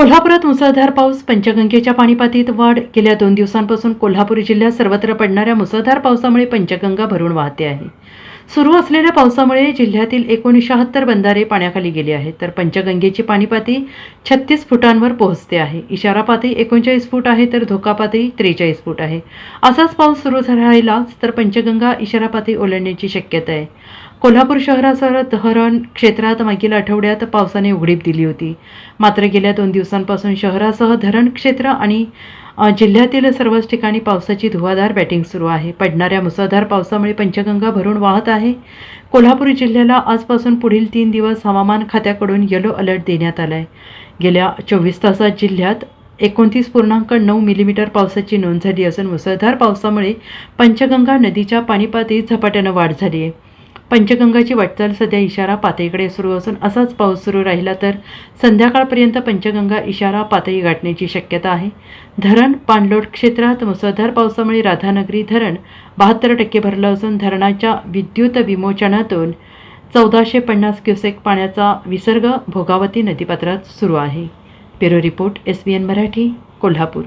कोल्हापुरात मुसळधार पाऊस पंचगंगेच्या पाणीपातीत वाढ. गेल्या दोन दिवसांपासून कोल्हापूर जिल्ह्यात सर्वत्र पडणाऱ्या मुसळधार पावसामुळे पंचगंगा भरून वाहते आहे. सुरू असलेल्या पावसामुळे जिल्ह्यातील एकोणशहात्तर बंधारे पाण्याखाली गेले आहेत. तर पंचगंगेची पाणीपाती छत्तीस फुटांवर पोहोचते आहे. इशारा पातळी एकोणचाळीस फूट आहे तर धोका पातळी त्रेचाळीस फूट आहे. असाच पाऊस सुरू राहिलाच तर पंचगंगा इशारा पातळी ओलांडण्याची शक्यता आहे. कोल्हापूर शहरासह धरण क्षेत्रात मागील आठवड्यात पावसाने उघडीप दिली होती. मात्र गेल्या दोन दिवसांपासून शहरासह धरण क्षेत्र आणि जिल्ह्यातील सर्वच ठिकाणी पावसाची धुवाधार बॅटिंग सुरू आहे. पडणाऱ्या मुसळधार पावसामुळे पंचगंगा भरून वाहत आहे. कोल्हापूर जिल्ह्याला आजपासून पुढील तीन दिवस हवामान खात्याकडून येलो अलर्ट देण्यात आला आहे गेल्या चोवीस तासात जिल्ह्यात एकोणतीस पूर्णांक नऊ मिलीमीटर पावसाची नोंद झाली असून मुसळधार पावसामुळे पंचगंगा नदीच्या पाणीपातळीत झपाट्यानं वाढ झाली आहे पंचगंगाची वाटचाल सध्या इशारा पातळीकडे सुरू असून असाच पाऊस सुरू राहिला तर संध्याकाळपर्यंत पंचगंगा इशारा पातळी गाठण्याची शक्यता आहे. धरण पाणलोट क्षेत्रात मुसळधार पावसामुळे राधानगरी धरण बहात्तर टक्के भरलं असून धरणाच्या विद्युत विमोचनातून चौदाशे पन्नास क्युसेक पाण्याचा विसर्ग भोगावती नदीपात्रात सुरू आहे. Bureau report S B N Marathi Kolhapur.